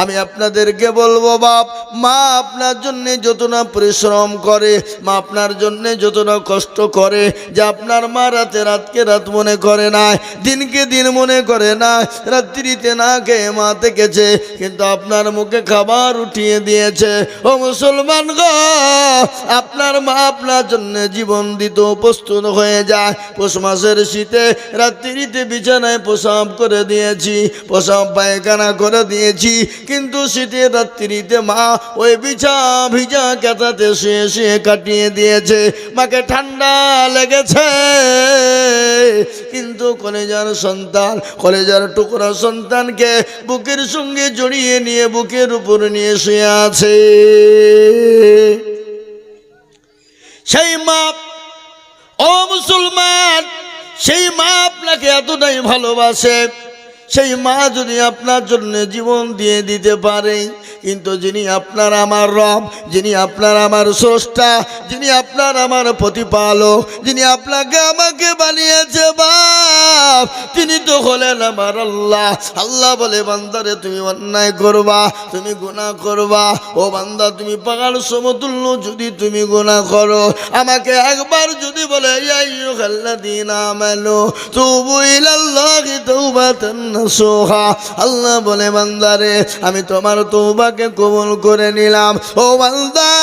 আমি আপনাদেরকে বলব, বাপ, মা আপনার জন্যে যত না পরিশ্রম করে, মা আপনার জন্যে যত না কষ্ট করে যে আপনার মা রাতে রাতকে রাত মনে করে না, দিনকে দিন মনে করে না, রাত্রিতে না খেয়ে মা থেকেছে, কিন্তু আপনার মুখে খাবার উঠিয়ে দিয়েছে। ও মুসলমান গো, আপনার মা আপনার জন্য জীবন দিত প্রস্তুত হয়ে যায়। পৌষ মাসের শীতে রাত্রিতে বিছানায় প্রসাব করে দিয়েছি, প্রসাব পায়খানা করে দিয়েছি কিন্তু শীতের রাত্রিতে মা ওই বিছা ভিজা কেতাতে শুয়ে শুয়ে কাটিয়ে দিয়েছে। মাকে ঠান্ডা লেগেছে। কিন্তু কলেজার সন্তান, কলেজার টুকরা সন্তানকে বুকের সঙ্গে জড়িয়ে নিয়ে বুকের উপর নিয়ে শুয়ে আছে। সেই মা, ও মুসলমান, সেই মা আপনাকে এতটাই ভালোবাসে। সেই মা যদি আপনার জন্য জীবন দিয়ে দিতে পারে, কিন্তু যিনি আপনার আমার রব, যিনি আপনার আমার স্রষ্টা, যিনি আপনার আমার প্রতিপালক, যিনি আপনাকে আমাকে বানিয়েছে বাপ, তিনি তো হলেন আমার আল্লাহ। আল্লাহ বলে, বান্দারে, তুমি অন্যায় করবা, তুমি গুনাহ করবা। ও বান্দা, তুমি পাহাড় সমতুল্য যদি তুমি গুনাহ করো। আমাকে একবার যদি বলে দিন আমানো, তুবু ইলাল্লাহি আল্লাহ বলে বান্দারে আমি তোমার তৌবাকে কবুল করে নিলাম। ও বান্দা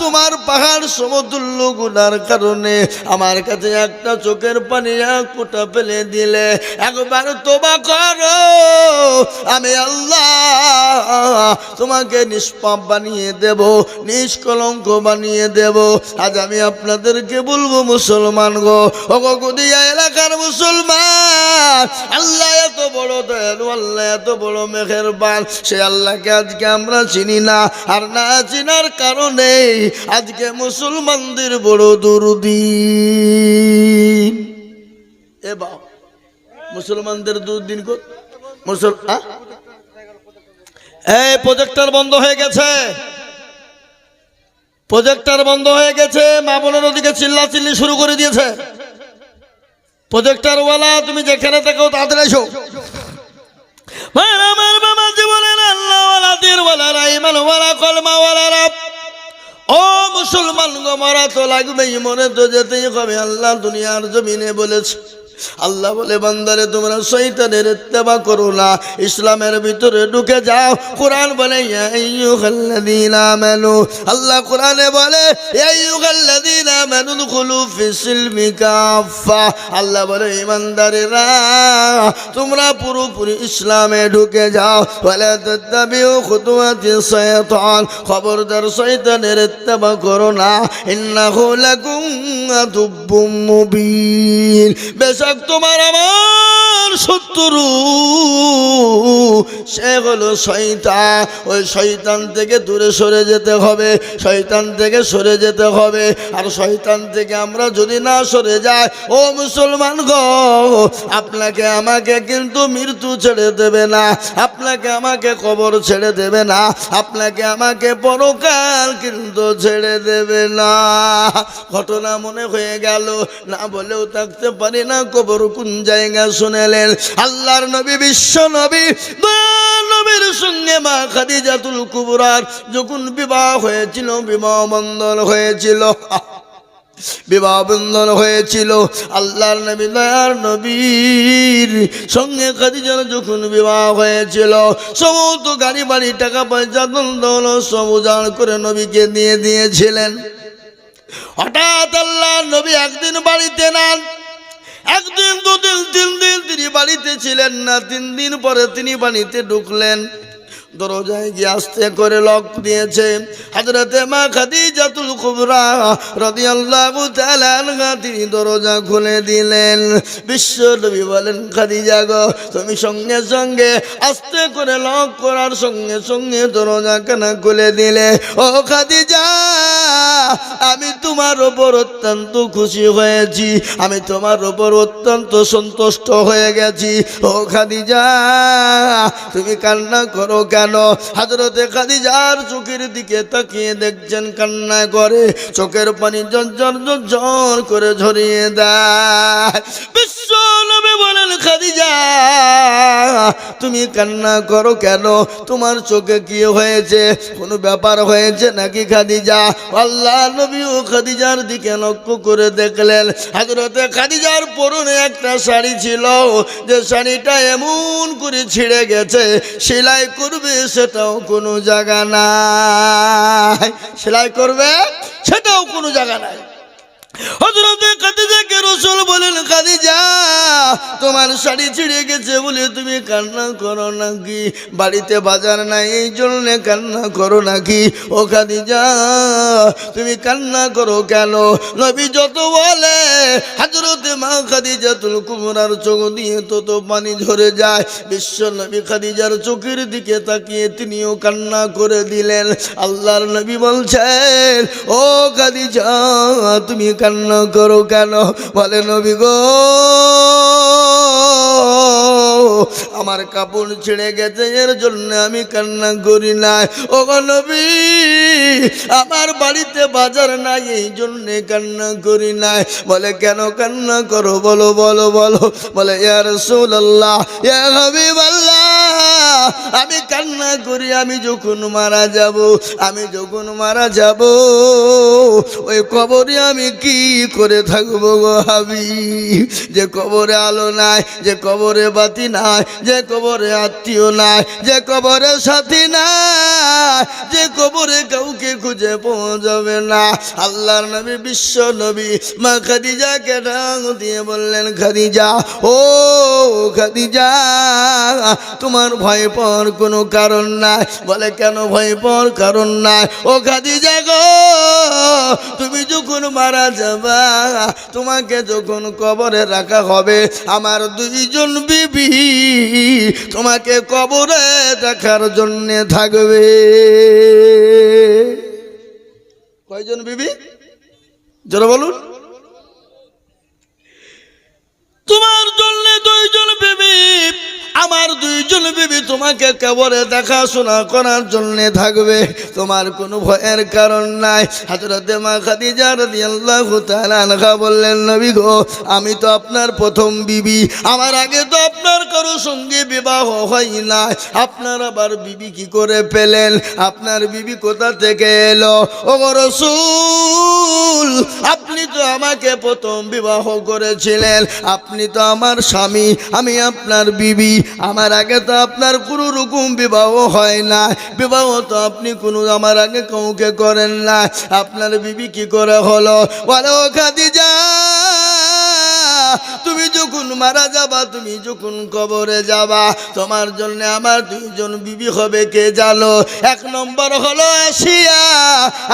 তোমার পাহাড় সমতুল্য গুনার কারণে আমার কাছে একটা চোখের পানি এক ফেলে দিলে, একবার তোবা করো। আমি আল্লাহ তোমাকে নিষ্পাপ বানিয়ে দেব, নিষ্কলঙ্ক বানিয়ে দেব। আজ আমি আপনাদেরকে বলব, মুসলমান গো অগদিয়া এলাকার মুসলমান, আল্লাহ এত বড় দয়ালু, আল্লাহ এত বড় মেঘের বান সে আল্লাহকে আজকে আমরা চিনি না, আর না চিনার কারণে আজকে মুসলমানদের বড় দুর্দিন এ বাপ, মুসলমানদের দুর্দিন প্রজেক্টর বন্ধ হয়ে গেছে। প্রজেক্টর বন্ধ হয়ে গেছে, মা বোনের ওদিকে চিল্লা চিল্লি শুরু করে দিয়েছে। প্রজেক্টরওয়ালা, তুমি যেখানে থাকো তাড়াতাড়ি এসো মার আমার বাবা জীবনের আল্লাহওয়ালা দিরওয়ালারা ইমানওয়ালা, কলমাওয়ালারা ও মুসলমান গো মারা তো লাগবেই মনে তো যেতেই হবে। আল্লাহ দুনিয়ার জমিনে বলেছে। আল্লাহ বলে, বান্দারে, তোমরা শৈতানের ইত্তেবা করো না। ইসলামের ভিতরে ঢুকে যাও। কোরআন বলে আল্লাহ কোরআনে বলে আল্লাহ বলে, ইমানদারেরা, তোমরা পুরোপুরি ইসলামে ঢুকে যাও। খুতুওয়াতি শাইতান খবরদার শয়তানের ইত্তেবা করো না। ইন্নাহু লাকুম আদুব্বুম মুবিন। তোমার আমার। শত্রু। সে হলো শয়তান। ওই শয়তান থেকে দূরে সরে যেতে হবে, শয়তান থেকে সরে যেতে হবে। আর শয়তান থেকে আমরা যদি না সরে যাই, ও মুসলমান গো, আপনাকে আমাকে কিন্তু মৃত্যু ছেড়ে দেবে না, আপনাকে আমাকে কবর ছেড়ে দেবে না, আপনাকে আমাকে পরকাল কিন্তু ছেড়ে দেবে না। ঘটনা মনে হয়ে গেল, না বলেও থাকতে পারি না, কবর কোন জায়গা শুনেলেন আল্লাহর নবী বিশ্ব নবী নবীর সঙ্গে মা খাদিজাতুল কুবরার যখন বিবাহ হয়েছিল, বিবাহ বন্ধন হয়েছিল, বিবাহ বন্ধন হয়েছিল, আল্লাহর নবী দয়ার নবীর সঙ্গে খাদিজার যখন বিবাহ হয়েছিল, সমস্ত গাড়ি বাড়ি, টাকা পয়সা দল সব উজাড় করে নবীকে দিয়ে দিয়েছিলেন। হঠাৎ আল্লাহ নবী একদিন বাড়িতে নেন একদিন, দুদিন, তিন দিন তিনি বাড়িতে ছিলেন না, তিন দিন পরে তিনি বাড়িতে ঢুকলেন। দরজায় গিয়ে আস্তে করে লক দিয়েছে। হাজরাতে মা খাদিজাতুল কুবরা রাদিয়াল্লাহু তাআলা আনহা তিনি দরজা খুলে দিলেন। বিশ্ব নবী বলেন, খাদিজা গো, তুমি সঙ্গে সঙ্গে আস্তে করে লক করার সঙ্গে সঙ্গে দরজা কেন খুলে দিলে? ও খাদিজা আমি তোমার ওপর অত্যন্ত খুশি হয়েছি। আমি তোমার ওপর অত্যন্ত সন্তুষ্ট হয়ে গেছি। ও খাদিজা, তুমি কান্না করো কেন? হাজরতে খাদিজার চোখের দিকে তাকিয়ে দেখছেন কান্না করে। চোখের পানি জর্জর জর্জর করে ঝরিয়ে দেয়। বিশ্ব বলেন খাদিজা, তুমি কান্না করো কেন? তোমার চোখে কি হয়েছে? কোনো ব্যাপার হয়েছে নাকি খাদিজা? আল্লাহ নবী ও খাদিজার দিকে লক্ষ্য করে দেখলেন হাজরতে খাদিজার পরনে একটা শাড়ি ছিল, যে শাড়িটা এমন করে ছিঁড়ে গেছে, সেলাই করবে সেটাও কোনো জায়গা নাই। সেলাই করবে সেটাও কোনো জায়গা নাই। হজরতে তোমার ছিঁড়ে গেছে বলে তুমি কান্না করো এই জন্য কেন? নবী যত বলে হাজরতে মা খাদিজা তুল কুমরার চোখ দিয়ে তত পানি ঝরে যায়। বিশ্ব নবী খাদিজার চোখের দিকে তাকিয়ে তিনিও কান্না করে দিলেন। আল্লাহর নবী বলছেন, ও খাদিজা, তুমি কান্না করো কেন? বলে, নবী গো, আমার কাপড় ছিঁড়ে গেছে, এর জন্য আমি কান্না করি না ও নবী, আমার বাড়িতে বাজার নাই, এই জন্যে কান্না করি নাই। বলে, কেন কান্না করো? বলো বলো বলো। বলে ইয়ার রসুল্লাহ ইয়া হাবিবাল্লাহ, আমি কান্না করি, আমি যখন মারা যাব, আমি যখন মারা যাব ওই কবরে আমি কি করে থাকব গো হাবি? যে কবরে আলো নাই, যে কবরে বাতি নাই, যে কবরে আত্মীয় নাই, যে কবরে সাথী নাই, যে কবরে কাউকে খুঁজে যাবে না। আল্লাহর নবী, বিশ্ব নবী, মা খাদিজাকে ডাক দিয়ে বললেন, খাদিজা, ও খাদিজা, তোমার ভয় পাওয়ার কোনো কারণ নাই। বলে, কেন ভয় পাওয়ার কারণ নাই? ও খাদিজা গো তুমি যখন মারা যাবা, তোমাকে যখন কবরে রাখা হবে, আমার দুইজন বিবি তোমাকে কবরে দেখার জন্যে থাকবে। কয়জন বিবি? জোরে বলুন। তোমার জন্য দুইজন বিবি আমার দুইজন বিবি তোমাকে কেবলে দেখাশোনা করার জন্য থাকবে। তোমার কোনো ভয়ের কারণ নাই। হাজরতে মা খাদিজা বললেন, নবী গো, আমি তো আপনার প্রথম বিবি। আমার আগে তো আপনার কারও সঙ্গে বিবাহ হয় না আপনার আবার বিবি কি করে পেলেন? আপনার বিবি কোথা থেকে এলো? ও রসুল, আপনি তো আমাকে প্রথম বিবাহ করেছিলেন। আপনি তো আমার স্বামী, আমি আপনার বিবি। আমার আগে তো আপনার কোনো রকম বিবাহ হয় না। বিবাহ তো আপনি কোনো, আমার আগে কাউকে করেন না। আপনার বিবি কি করে হলো? বলো খাদিজা, তুমি যখন মারা যাবা, তুমি যখন কবরে যাবা, তোমার জন্য আমার দুইজন বিবি হবে কে জানো? এক নম্বর হলো আসিয়া,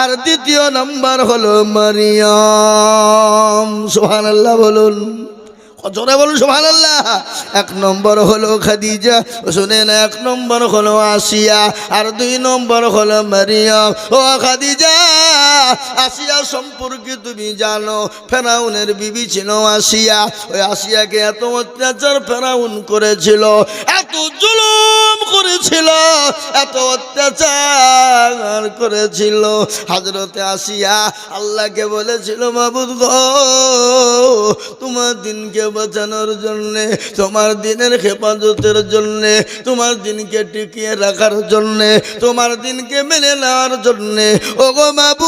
আর দ্বিতীয় নম্বর হলো মারিয়াম। সুবহানাল্লাহ বলুন। জোরে বলুন সোহান আল্লাহ এক নম্বর হলো খাদিজা, শুনেন, এক নম্বর হলো আসিয়া, আর দুই নম্বর হলো মারিয়াম। ও খাদিজা! আসিয়া সম্পর্কে তুমি জানো, ফেরাউনের বিবি ছিল আসিয়া। ওই আসিয়াকে এত অত্যাচার ফেরাউন করেছিল, এত জুলুম করেছিল, এত অত্যাচার করেছিল। হাজরতে আসিয়া আল্লাহকে বলেছিল, মাবুদ গো, তোমার দিনকে বাঁচানোর জন্যে, তোমার দিনের হেফাজতের জন্যে, তোমার দিনকে টিকিয়ে রাখার জন্যে, তোমার দিনকে মেনে নেওয়ার জন্যে ও গো মাবু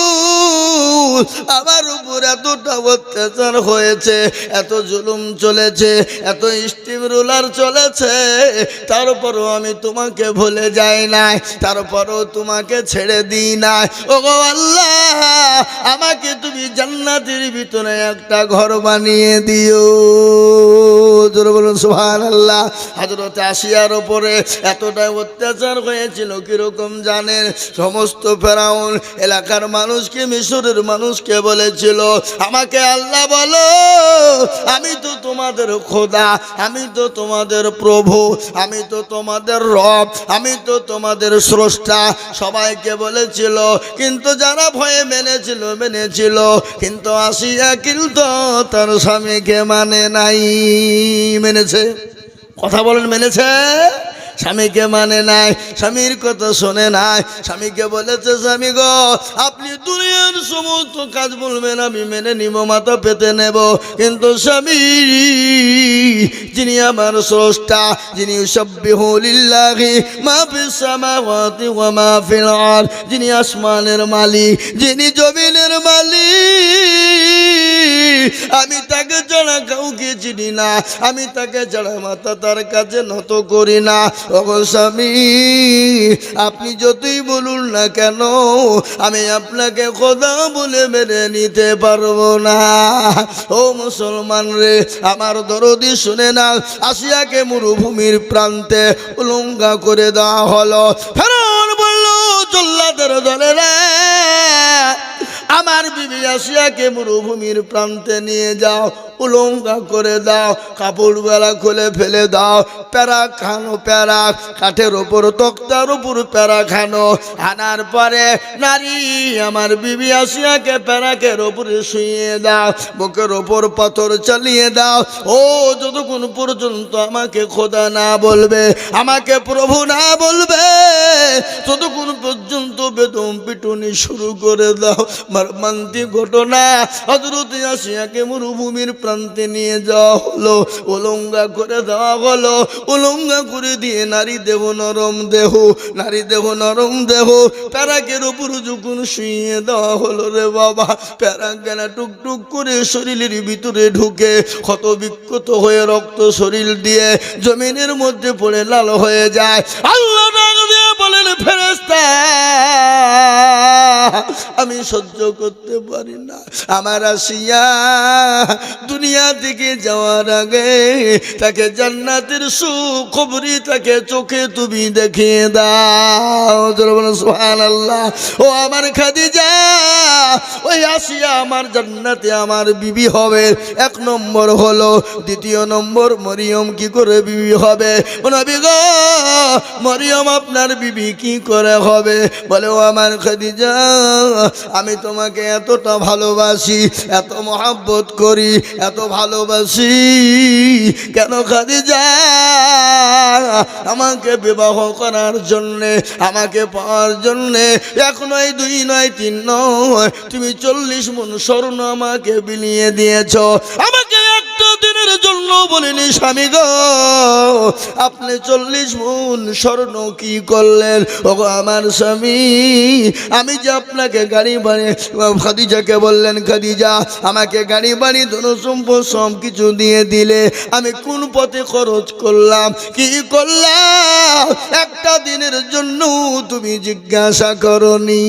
আমার উপর এতটা অত্যাচার হয়েছে, এত জুলুম চলেছে, এত স্টিম রুলার চলেছে, তারপরও আমি তোমাকে ভুলে যাই নাই, তারপরও তোমাকে ছেড়ে দিই নাই। ও গো আল্লাহ, আমাকে তুমি জান্নাতের ভিতরে একটা ঘর বানিয়ে দিও। বলুন হাজরত আসিয়ার ওপরে এতটাই অত্যাচার হয়েছিল, কীরকম জানেন? সমস্ত ফেরাউন, এলাকার মানুষকে মিশরের মানুষকে বলেছিল, আমাকে আল্লাহ বলো, আমি তো তোমাদের খোদা, আমি তো তোমাদের প্রভু, আমি তো তোমাদের রব, আমি তো তোমাদের স্রষ্টা। সবাইকে বলেছিল, কিন্তু যারা ভয়ে মেনেছিল মেনেছিল, কিন্তু আসিয়া কিন্তু তার স্বামীকে মানে নাই। মেনেছে? কথা বলেন, মেনেছে? স্বামীকে মানে নাই, স্বামীর কথা শোনে নাই। স্বামীকে বলেছে, স্বামী গো, আপনি দুনিয়ার সমস্ত কাজ বলবেন, আমি মেনে নিব, মাথা পেতে নেব। কিন্তু স্বামী, যিনি আমার স্রষ্টা, যিনি সব্বিহুলিল্লাহি মা ফিস সামাওয়াতি ওয়া মা ফিল যিনি আসমানের মালিক, যিনি জমিনের মালিক, আমি তাকে ছাড়া কাউকে চিনি না, আমি তাকে ছাড়া মাথা তার কাছে নত করি না। আপনি যতই বলুন না কেন, আমি আপনাকে খোদা বলে মেনে নিতে পারব না। ও মুসলমান রে, আমার দরদি শুনে না আসিয়াকে মরুভূমির প্রান্তে উলঙ্গা করে দেওয়া হলো। ফেরন বলল, জল্লাদের দলেরা আমার বিবি আসিয়াকে মরুভূমির প্রান্তে নিয়ে যাও, উলঙ্গা করে দাও কাপড় বেলা খুলে ফেলে দাও, প্যারা খানো প্যারা, কাঠের ওপর, তক্তার উপর প্যারা খানো। আনার পরে নারী আমার বিবি আসিয়াকে প্যারাকের ওপরে শুয়ে দাও, বুকের ওপর পাথর চালিয়ে দাও। ও, যতক্ষণ পর্যন্ত আমাকে খোদা না বলবে, আমাকে প্রভু না বলবে, ততক্ষণ পর্যন্ত বেদম পিটুনি শুরু করে দাও। মারমান্তি ঘটনা। হজরত আসিয়াকে মরুভূমির প্রান্তে নিয়ে যাওয়া হলো। উলঙ্গা করে দেওয়া হলো। উলঙ্গা করে দিয়ে নারী দেহ, নরম দেহ, নারী দেহ, নরম দেহ, প্যারাকের উপর যখন শুয়ে দেওয়া হলো রে বাবা প্যারাক গানা টুকটুক করে শরীরের ভিতরে ঢুকে ক্ষত বিক্ষত হয়ে রক্ত শরীর দিয়ে জমিনের মধ্যে পড়ে লাল হয়ে যায়। আল্লাহ আমি সহ্য করতে পারি না। আমার আসিয়া দুনিয়া থেকে যাওয়ার আগে তাকে জান্নাতের সুখবরি তাকে চোখে তুমি দেখিয়ে দাও। সোহান আল্লাহ ও আমার খাদিজা, ওই আসিয়া আমার জান্নাতে আমার বিবি হবে। এক নম্বর হলো, দ্বিতীয় নম্বর মরিয়ম কি করে বিবি হবে? নবী গো, মরিয়ম আপনার বিবি কি করে হবে। বলে, ও আমার খাদিজা, আমি তোমাকে এতটা ভালোবাসি, এত মহাব্বত করি, এত ভালোবাসি। কেন খাদিজা? আমাকে বিবাহ করার জন্যে, আমাকে পাওয়ার জন্যে এক নয় দুই নয়, তিন নয়, তুমি চল্লিশ মন স্বর্ণ আমাকে বিলিয়ে দিয়েছ। আমাকে জন্য বলিনি স্বামী গো? আপনি চল্লিশ মন স্বর্ণ কি করলেন? ও আমার স্বামী, আমি যে আপনাকে গাড়ি বাড়ি খাদিজাকে বললেন, খাদিজা, আমাকে গাড়ি বাড়ি ধন সম্পদ সব কিছু দিয়ে দিলে আমি কোন পথে খরচ করলাম? কি করলাম? একটা দিনের জন্য তুমি জিজ্ঞাসা করনি।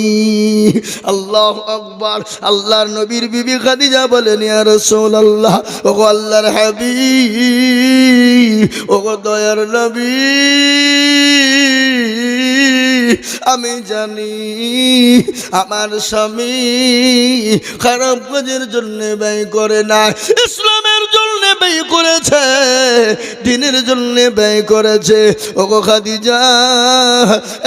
আল্লাহ আকবার। আল্লাহর নবীর বিবি খাদিজা বলেন, ইয়া রাসূলুল্লাহ। ও আল্লাহর হাবিব ও দয়ার নবী, আমি জানি আমার স্বামী খারাপ কাজের জন্য ব্যয় করে না। ইসলামের জন্য ব্যয় করেছে, দিনের জন্য ব্যয় করেছে। ওগো খাদিজা,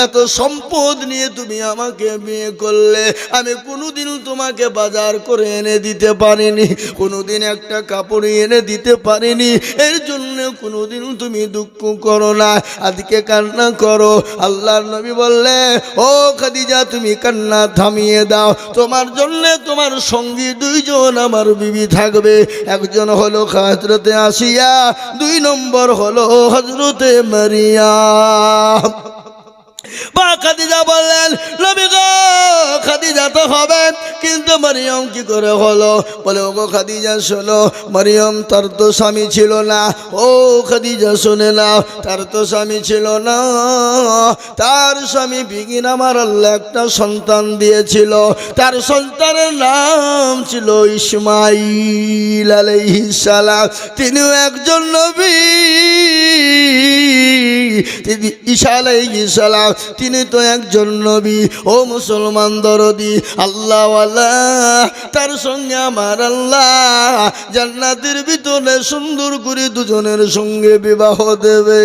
এত সম্পদ নিয়ে তুমি আমাকে বিয়ে করলে, আমি কোনোদিন তোমাকে বাজার করে এনে দিতে পারিনি, কোনোদিন একটা কাপড় এনে দিতে পারিনি। এর জন্য কোনোদিন তুমি দুঃখ করো না, আজকে কান্না করো। আল্লাহর নবী বললে, ও খাদিজা, তুমি কান্না থামিয়ে দাও। তোমার জন্য তোমার সঙ্গী দুইজন আমার বিবি থাকবে। একজন হলো হজরতে আসিয়া দুই নম্বর হলো হজরতে মারিয়া বা খাদিজা বললেন, নবী গো, খাদিজা তো হবে, কিন্তু মারিয়ম কি করে হলো? বলে ও গো খাদিজা, শোনো, মারিয়ম তার তো স্বামী ছিল না। ও খাদিজা, শুনে না তার তো স্বামী ছিল না। তার স্বামী বিগিন আমার আল্লাহ একটা সন্তান দিয়েছিল। তার সন্তানের নাম ছিল ইসমাইল আলাইহিস সালাম। তিনিও একজন নবী। তিনি তিনি তো একজন নবী। ও মুসলমান দরদি, আল্লাহ তার সঙ্গে আমার আল্লাহ জান্নাতের ভিতরে সুন্দর করে দুজনের সঙ্গে বিবাহ দেবে।